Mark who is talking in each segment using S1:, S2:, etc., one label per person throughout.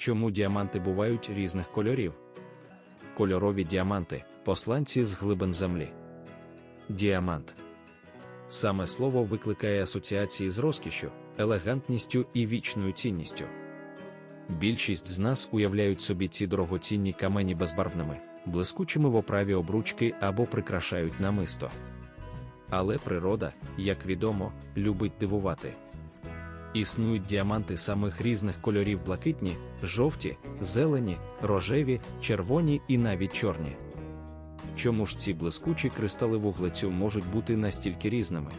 S1: Чому діаманти бувають різних кольорів? Кольорові діаманти посланці з глибин землі. Діамант. Саме слово викликає асоціації з розкішю, елегантністю і вічною цінністю. Більшість з нас уявляють собі ці дорогоцінні камені безбарвними, блискучими в оправі обручки або прикрашають намисто. Але природа, як відомо, любить дивувати. Існують діаманти самих різних кольорів блакитні, жовті, зелені, рожеві, червоні і навіть чорні. Чому ж ці блискучі кристали вуглецю можуть бути настільки різними?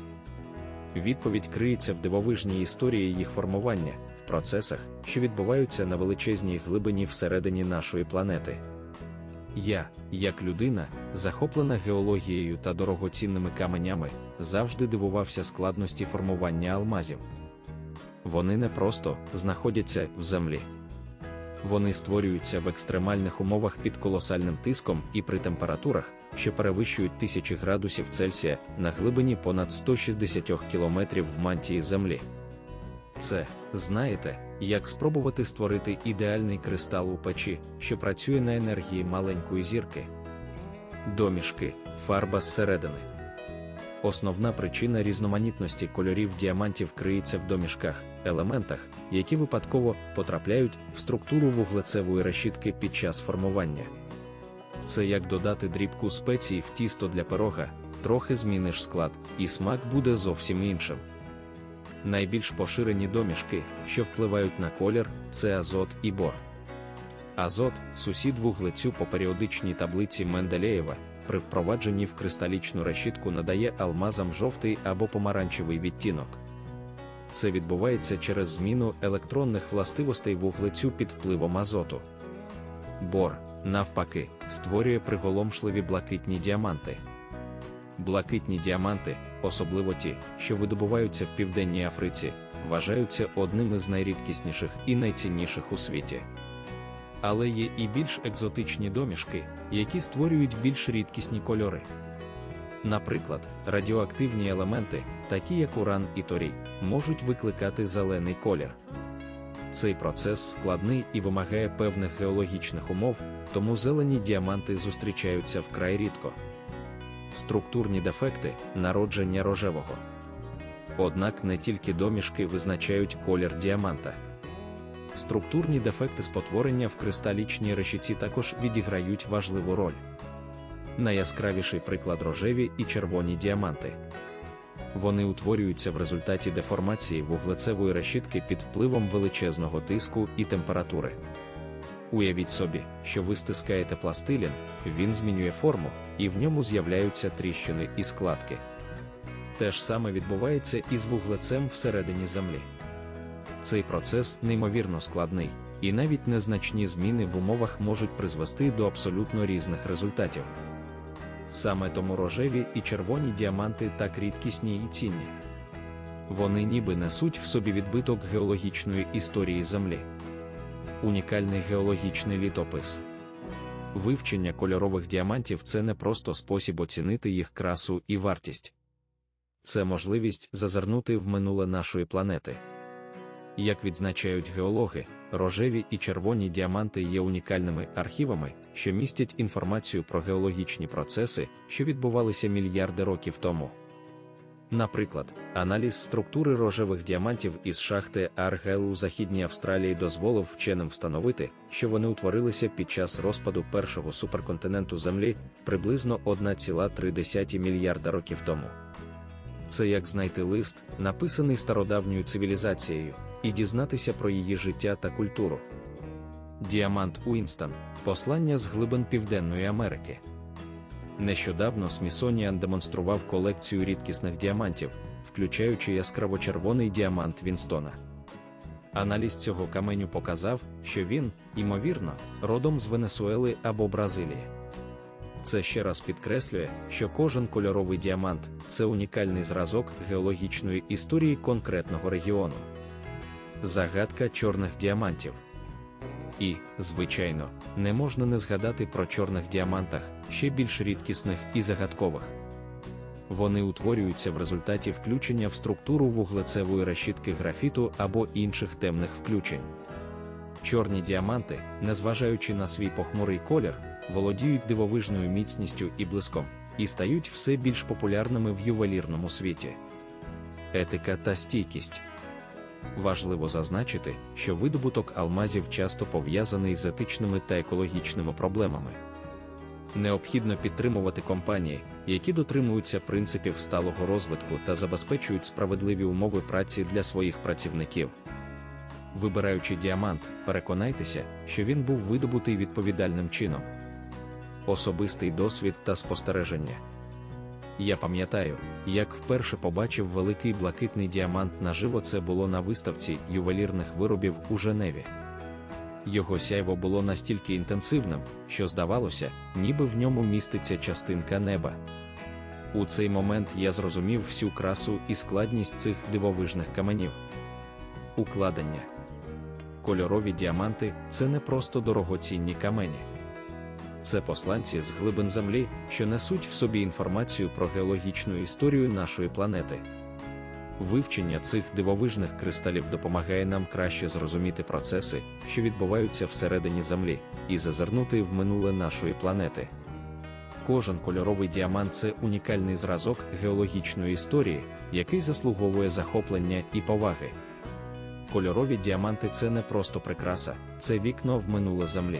S1: Відповідь криється в дивовижній історії їх формування, в процесах, що відбуваються на величезній глибині всередині нашої планети. Я, як людина, захоплена геологією та дорогоцінними каменями, завжди дивувався складності формування алмазів. Вони не просто знаходяться в землі. Вони створюються в екстремальних умовах під колосальним тиском і при температурах, що перевищують тисячі градусів Цельсія на глибині понад 160 кілометрів в мантії Землі. Це, знаєте, як спробувати створити ідеальний кристал у печі, що працює на енергії маленької зірки. Домішки, фарба зсередини. Основна причина різноманітності кольорів діамантів криється в домішках, елементах, які випадково потрапляють в структуру вуглецевої решітки під час формування. Це як додати дрібку спецій в тісто для пирога, трохи зміниш склад, і смак буде зовсім іншим. Найбільш поширені домішки, що впливають на колір, це азот і бор. Азот сусід вуглецю по періодичній таблиці Менделєєва, при впровадженні в кристалічну решітку надає алмазам жовтий або помаранчевий відтінок. Це відбувається через зміну електронних властивостей вуглецю під впливом азоту. Бор, навпаки, створює приголомшливі блакитні діаманти. Блакитні діаманти, особливо ті, що видобуваються в Південній Африці, вважаються одним із найрідкісніших і найцінніших у світі. Але є і більш екзотичні домішки, які створюють більш рідкісні кольори. Наприклад, радіоактивні елементи, такі як уран і торій, можуть викликати зелений колір. Цей процес складний і вимагає певних геологічних умов, тому зелені діаманти зустрічаються вкрай рідко. Структурні дефекти народження рожевого. Однак не тільки домішки визначають колір діаманта. Структурні дефекти спотворення в кристалічній решіці також відіграють важливу роль. Найяскравіший приклад рожеві і червоні діаманти. Вони утворюються в результаті деформації вуглецевої решітки під впливом величезного тиску і температури. Уявіть собі, що ви стискаєте пластилін, він змінює форму, і в ньому з'являються тріщини і складки. Те ж саме відбувається і з вуглецем всередині землі. Цей процес неймовірно складний, і навіть незначні зміни в умовах можуть призвести до абсолютно різних результатів. Саме тому рожеві і червоні діаманти так рідкісні і цінні. Вони ніби несуть в собі відбиток геологічної історії Землі. Унікальний геологічний літопис. Вивчення кольорових діамантів це не просто спосіб оцінити їх красу і вартість, це можливість зазирнути в минуле нашої планети. Як відзначають геологи, рожеві і червоні діаманти є унікальними архівами, що містять інформацію про геологічні процеси, що відбувалися мільярди років тому. Наприклад, аналіз структури рожевих діамантів із шахти Аргел у Західній Австралії дозволив вченим встановити, що вони утворилися під час розпаду першого суперконтиненту Землі приблизно 1,3 мільярда років тому. Це як знайти лист, написаний стародавньою цивілізацією, і дізнатися про її життя та культуру. Діамант Уінстон послання з глибин Південної Америки. Нещодавно Смісоніан демонстрував колекцію рідкісних діамантів, включаючи яскраво-червоний діамант Вінстона. Аналіз цього каменю показав, що він, ймовірно, родом з Венесуели або Бразилії. Це ще раз підкреслює, що кожен кольоровий діамант це унікальний зразок геологічної історії конкретного регіону. Загадка чорних діамантів. І, звичайно, не можна не згадати про чорних діамантах, ще більш рідкісних і загадкових. Вони утворюються в результаті включення в структуру вуглецевої решітки графіту або інших темних включень. Чорні діаманти, незважаючи на свій похмурий колір, володіють дивовижною міцністю і блиском, і стають все більш популярними в ювелірному світі. Етика та стійкість. Важливо зазначити, що видобуток алмазів часто пов'язаний з етичними та екологічними проблемами. Необхідно підтримувати компанії, які дотримуються принципів сталого розвитку та забезпечують справедливі умови праці для своїх працівників. Вибираючи діамант, переконайтеся, що він був видобутий відповідальним чином. Особистий досвід та спостереження. Я пам'ятаю, як вперше побачив великий блакитний діамант наживо це було на виставці ювелірних виробів у Женеві. Його сяйво було настільки інтенсивним, що здавалося, ніби в ньому міститься частинка неба. У цей момент я зрозумів всю красу і складність цих дивовижних каменів. Укладення кольорові діаманти це не просто дорогоцінні камені. Це посланці з глибин землі, що несуть в собі інформацію про геологічну історію нашої планети. Вивчення цих дивовижних кристалів допомагає нам краще зрозуміти процеси, що відбуваються всередині Землі, і зазирнути в минуле нашої планети. Кожен кольоровий діамант це унікальний зразок геологічної історії, який заслуговує захоплення і поваги. Кольорові діаманти це не просто прикраса, це вікно в минуле Землі.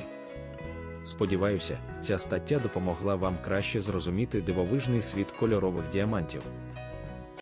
S1: Сподіваюся, ця стаття допомогла вам краще зрозуміти дивовижний світ кольорових діамантів.